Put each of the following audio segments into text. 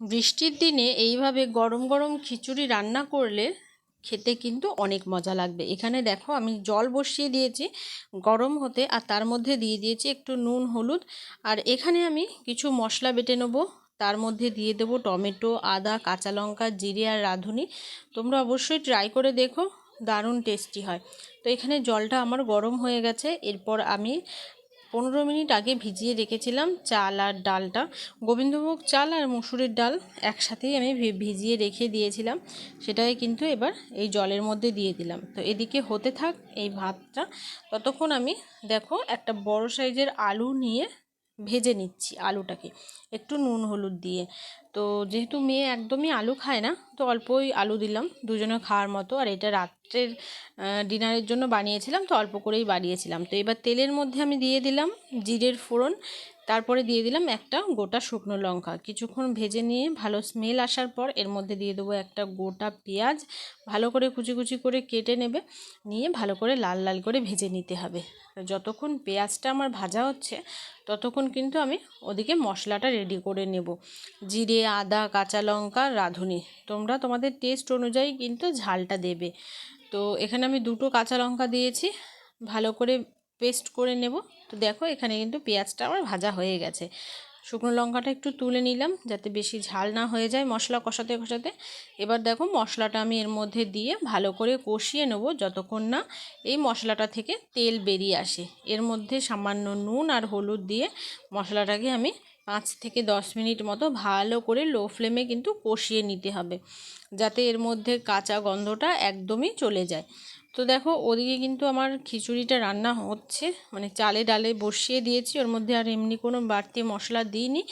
বৃষ্টির দিনে এইভাবে গরম গরম খিচুড়ি রান্না করলে খেতে কিন্তু অনেক মজা লাগবে। এখানে দেখো আমি জল বসিয়ে দিয়েছি গরম হতে আর তার মধ্যে দিয়ে দিয়েছি একটু নুন, হলুদ আর এখানে আমি কিছু মশলা বেটে নেব। তার মধ্যে দিয়ে দেবো টমেটো, আদা, কাঁচা লঙ্কা, জিরে আর রাঁধুনি। তোমরা অবশ্যই ট্রাই করে দেখো, দারুণ টেস্টি হয়। তো এখানে জলটা আমার গরম হয়ে গেছে। এরপর আমি পনেরো মিনিট আগে ভিজিয়ে রেখেছিলাম চাল আর ডালটা। গোবিন্দভোগ চাল আর মুসুরের ডাল একসাথেই আমি ভিজিয়ে রেখে দিয়েছিলাম। সেটাই কিন্তু এবার এই জলের মধ্যে দিয়ে দিলাম। তো এদিকে হতে থাক এই ভাতটা। ততক্ষণ আমি দেখো একটা বড় সাইজের আলু নিয়ে ভেজে নিচ্ছি আলুটাকে। একটু নুন, হলুদ দিয়ে। তো যেহেতু মেয়ে একদমই আলু খায় না, তো অল্পই আলু দিলাম। দুজনে খাওয়ার মতো। আর এটা রাত্রের ডিনারের জন্য বানিয়েছিলাম, তো অল্প করেই বানিয়েছিলাম। তো এবার তেলের মধ্যে আমি দিয়ে দিলাম জিরের ফোড়ন তারপরে দিয়ে দিলাম একটা গোটা শুকনো লঙ্কা। কিছুক্ষণ ভেজে নিয়ে ভালো স্মেল আসার পর এর মধ্যে দিয়ে দেবো একটা গোটা পেঁয়াজ। ভালো করে কুচি কুচি করে কেটে নেবে। নিয়ে ভালো করে লাল লাল করে ভেজে নিতে হবে। যতক্ষণ পেঁয়াজটা আমার ভাজা হচ্ছে, ততক্ষণ কিন্তু আমি ওদিকে মশলাটা রেডি করে নেব। জিরে, আদা, কাঁচা লঙ্কা, রাঁধুনি। তোমরা তোমাদের টেস্ট অনুযায়ী কিন্তু ঝালটা দেবে। তো এখানে আমি দুটো কাঁচা লঙ্কা দিয়েছি। ভালো করে পেস্ট করে নেব। তো দেখো, এখানে কিন্তু পেঁয়াজটা আমার ভাজা হয়ে গেছে। শুকনো লঙ্কাটা একটু তুলে নিলাম যাতে বেশি ঝাল না হয়ে যায় মশলা কষাতে কষাতে। এবার দেখো, মশলাটা আমি এর মধ্যে দিয়ে ভালো করে কষিয়ে নেব যতক্ষণ না এই মশলাটা থেকে তেল বেরিয়ে আসে। এর মধ্যে সামান্য নুন আর হলুদ দিয়ে মশলাটাকে আমি পাঁচ থেকে দশ মিনিট মতো ভালো করে লো ফ্লেমে কিন্তু কষিয়ে নিতে হবে। যাতে এর মধ্যে কাঁচা গন্ধটা একদমই চলে যায়। তো দেখো, ওদিকে কিন্তু আমার খিচুড়িটা রান্না হচ্ছে। মানে চালে ডালে বসিয়ে দিয়েছি, ওর মধ্যে আর এমনি কোনো বাড়তি মশলা দিইনি।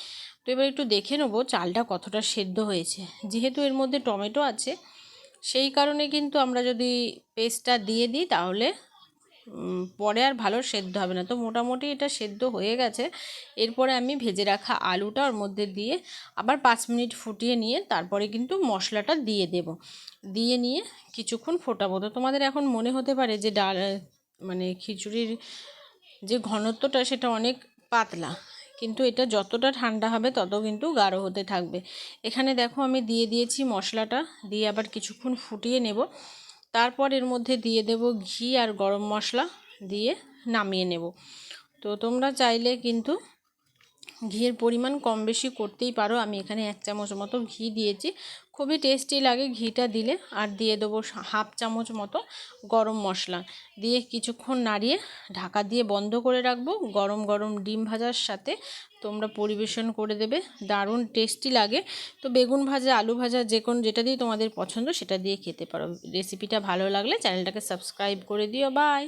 তো এবার একটু দেখে নেব চালটা কতটা সেদ্ধ হয়েছে। যেহেতু এর মধ্যে টমেটো আছে, সেই কারণে কিন্তু আমরা যদি পেস্টটা দিয়ে দিই তাহলে পরে আর ভালো সেদ্ধ হবে না। তো মোটামুটি এটা সেদ্ধ হয়ে গেছে। এরপরে আমি ভেজে রাখা আলুটা ওর মধ্যে দিয়ে আবার পাঁচ মিনিট ফুটিয়ে নিয়ে তারপরে কিন্তু মশলাটা দিয়ে দেব। দিয়ে নিয়ে কিছুক্ষণ ফোটাবো। তো তোমাদের এখন মনে হতে পারে যে ডাল মানে খিচুড়ির যে ঘনত্বটা সেটা অনেক পাতলা, কিন্তু এটা যতটা ঠান্ডা হবে তত কিন্তু গাঢ় হতে থাকবে। এখানে দেখো আমি দিয়ে দিয়েছি মশলাটা, দিয়ে আবার কিছুক্ষণ ফুটিয়ে নেব। তারপর এর মধ্যে দিয়ে দেব ঘি আর গরম মশলা দিয়ে নামিয়ে নেব। তো তোমরা চাইলে কিন্তু ঘিয়ের পরিমাণ কম বেশি করতেই পারো। আমি এখানে এক চামচ মতো ঘি দিয়েছি। খুবই টেস্টি লাগে ঘিটা দিলে। আর দিয়ে দেবো হাফ চামচ মতো গরম মশলা। দিয়ে কিছুক্ষণ নাড়িয়ে ঢাকা দিয়ে বন্ধ করে রাখব। গরম গরম ডিম ভাজার সাথে তোমরা পরিবেশন করে দেবে। দারুণ টেস্টি লাগে। তো বেগুন ভাজা, আলু ভাজা, যে কোন, যেটা দিয়ে তোমাদের পছন্দ সেটা দিয়ে খেতে পারো। রেসিপিটা ভালো লাগলে চ্যানেলটাকে সাবস্ক্রাইব করে দিও। বাই